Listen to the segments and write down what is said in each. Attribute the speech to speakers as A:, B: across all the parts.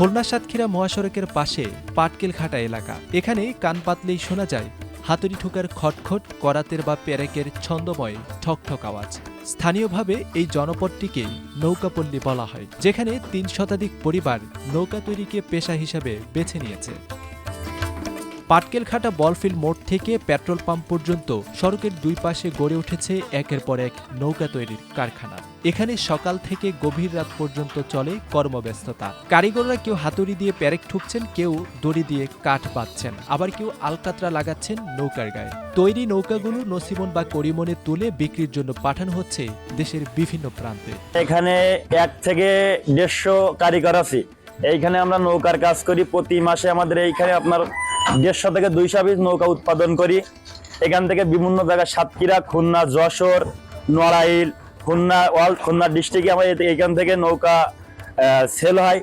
A: খুলনা সাতক্ষীরা মহাসড়কের পাশে পাটকেল ঘাটা এলাকা। এখানে কান পাতলেই শোনা যায়, হাতুড়ি ঠোকার খটখট, করাতের বা পেরেকের ছন্দময়, ঠকঠক আওয়াজ। স্থানীয়ভাবে এই জনপদটিকে নৌকাপল্লী বলা হয়, যেখানে তিন শতাধিক পরিবার নৌকা তৈরিকে পেশা হিসাবে বেছে নিয়েছে। পাটকেলঘাটা বলফিল মোড় থেকে পেট্রোল পাম্প পর্যন্ত সড়কের দুই পাশে গড়ে উঠেছে একের পর এক নৌকা তৈরির কারখানা। এখানে সকাল থেকে গভীর রাত পর্যন্ত চলে কর্মব্যস্ততা। কারিগররা কেউ হাতুড়ি দিয়ে প্যারেক ঠুকছেন, কেউ দড়ি দিয়ে কাঠ বাঁধছেন। আবার কেউ আলকাতরা লাগাচ্ছেন নৌকার গায়ে। তৈরি নৌকাগুলো নসিমন বা করিমনে তুলে বিক্রির জন্য পাঠানো হচ্ছে দেশের বিভিন্ন প্রান্তে।
B: এখানে এক থেকে দেড়শো কারিগর আছে। এইখানে আমরা নৌকার কাজ করি। প্রতি মাসে আমাদের এইখানে আপনার দেড়শো থেকে দুইশো পিস নৌকা উৎপাদন করি। এখান থেকে বিভিন্ন জায়গায় সাতক্ষীরা, খুলনা, যশোর, নড়াইল, খুলনা অল খুলনা ডিস্ট্রিক্টে আমাদের এখান থেকে নৌকা সেল হয়।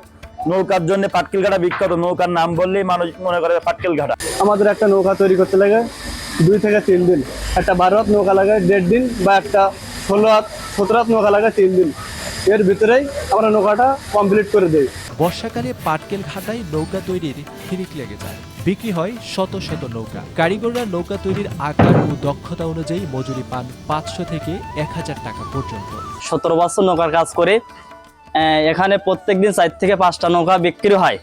B: নৌকার জন্য পাটকেল ঘাটা বিখ্যাত। নৌকার নাম বললেই মানুষ মনে করে পাটকেল ঘাটা
C: আমাদের একটা নৌকা তৈরি করতে লাগে, দুই থেকে তিন দিন। একটা বারো হাত নৌকা লাগে, দেড় দিন, বা একটা ষোলো হাত সতেরো হাত নৌকা লাগে, তিন দিন। এর ভিতরেই আমরা নৌকাটা কমপ্লিট করে দিই।
A: বর্ষাকালে পাটকেল ঘাটায় নৌকা তৈরির হিরিক লেগে যায়। বিক্রি হয় শত শত নৌকা। কারিগররা নৌকা তৈরির আকার ও দক্ষতা অনুযায়ী মজুরি পান পাঁচশো থেকে এক হাজার টাকা পর্যন্ত।
D: সতেরো বছর নৌকার কাজ করে এখানে প্রত্যেক দিন চার থেকে পাঁচটা নৌকা বিক্রি হয়।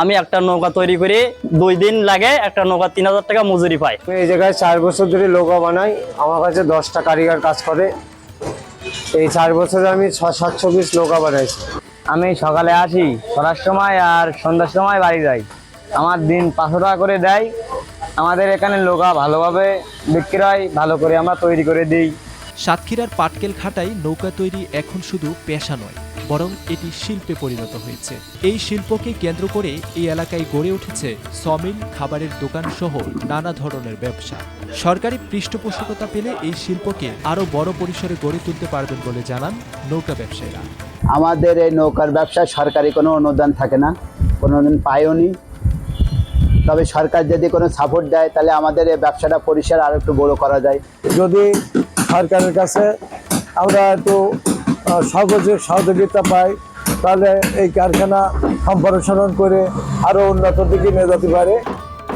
D: আমি একটা নৌকা তৈরি করে দুই দিন লাগে একটা নৌকা তিন হাজার টাকা মজুরি পাই
E: এই জায়গায় চার বছর ধরে নৌকা বানাই আমার কাছে দশটা কারিগর কাজ করে। এই চার বছরে আমি ছ সাতশো পিস নৌকা বানাইছি।
D: আমি সকালে আসি ছটার সময় আর সন্ধ্যার সময় বাড়ি যাই। আমার দিন পাঁচশো টাকা করে দেয়। আমাদের এখানে নৌকা ভালোভাবে বিক্রি হয়, ভালো করে আমরা তৈরি করে দিই।
A: সাতক্ষীরার পাটকেল ঘাটায় নৌকা তৈরি এখন শুধু পেশা নয়, বরং এটি শিল্পে পরিণত হয়েছে। এই শিল্পকে কেন্দ্র করে এই এলাকায় গড়ে উঠেছে সমিল, খাবারের দোকান সহ নানা ধরনের ব্যবসা। সরকারি পৃষ্ঠপোষকতা পেলে এই শিল্পকে আরও বড় পরিসরে গড়ে তুলতে পারবেন বলে জানান নৌকা ব্যবসায়ীরা।
F: আমাদের এই নৌকার ব্যবসায় সরকারি কোনো অনুদান থাকে না কোনো অনুদান পাইওনি তবে সরকার যদি কোনো সাপোর্ট দেয়, তাহলে আমাদের এই ব্যবসাটা পরিসর আরও একটু বড় করা যায়।
E: যদি সরকারের কাছে আমরা একটু সহযোগ, সহযোগিতা পাই, তাহলে এই কারখানা সম্প্রসারণ করে আরও উন্নত দিকে নিয়ে যেতে পারে।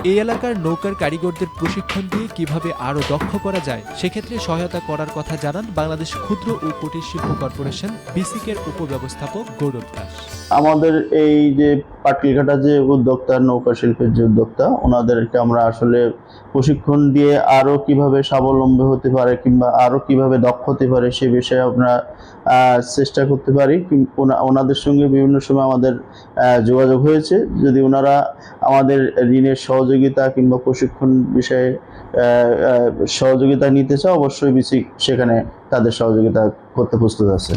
A: এই এলাকার নৌকার কারিগরদের প্রশিক্ষণ দিয়ে কীভাবে আরও দক্ষ করা যায়, সেক্ষেত্রে সহায়তা করার কথা জানান বাংলাদেশ ক্ষুদ্র ও কুটির শিল্প কর্পোরেশন বিসিকের উপব্যবস্থাপক গৌরব দাস।
G: আমাদের এই যে পাটকেলঘাটা যে উদ্যোক্তা, নৌকা শিল্পের যে উদ্যোক্তা, ওনাদেরকে আমরা আসলে প্রশিক্ষণ দিয়ে আরও কীভাবে স্বাবলম্বী হতে পারে কিংবা আরও কীভাবে দক্ষ হতে পারে সে বিষয়ে আমরা চেষ্টা করতে পারি। ওনাদের সঙ্গে বিভিন্ন সময় আমাদের যোগাযোগ হয়েছে। যদি ওনারা আমাদের ঋণের সহযোগিতা কিংবা প্রশিক্ষণ বিষয়ে সহযোগিতা নিতে চাও, অবশ্যই বিসিক সেখানে তাদের সহযোগিতা করতে প্রস্তুত আছে।